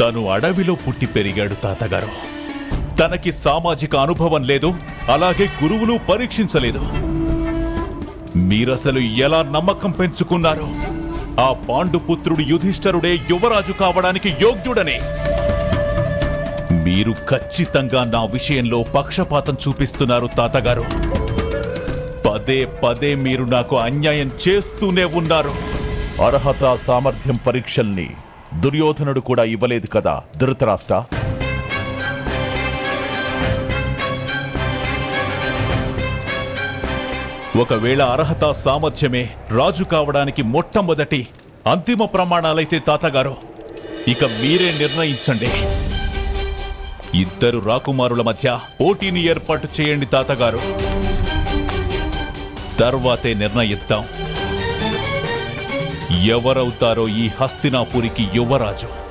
తను అడవిలో పుట్టి పెరిగాడు తాతగారు. తనకి సామాజిక అనుభవం లేదు అలాగే గురువులు పరీక్షించలేదు. మీరసలు ఎలా నమ్మకం పెంచుకున్నారు? ఆ పాండుపుత్రుడు యుధిష్ఠరుడే యువరాజు కావడానికి యోగ్యుడని. మీరు ఖచ్చితంగా నా విషయంలో పక్షపాతం చూపిస్తున్నారు తాతగారు. పదే పదే మీరు నాకు అన్యాయం చేస్తూనే ఉన్నారు. అర్హత సామర్థ్యం పరీక్షల్ని దుర్యోధనుడు కూడా ఇవ్వలేదు కదా ధృతరాష్ట్ర? ఒకవేళ అర్హత సామర్థ్యమే రాజు కావడానికి మొట్టమొదటి అంతిమ ప్రమాణాలైతే తాతగారు ఇక మీరే నిర్ణయించండి. ఇద్దరు రాకుమారుల మధ్య పోటీని ఏర్పాటు చేయండి తాతగారు. తర్వాతే నిర్ణయిద్దాం. ఎవరవుతారో ఈ హస్తినాపురికి యువరాజు.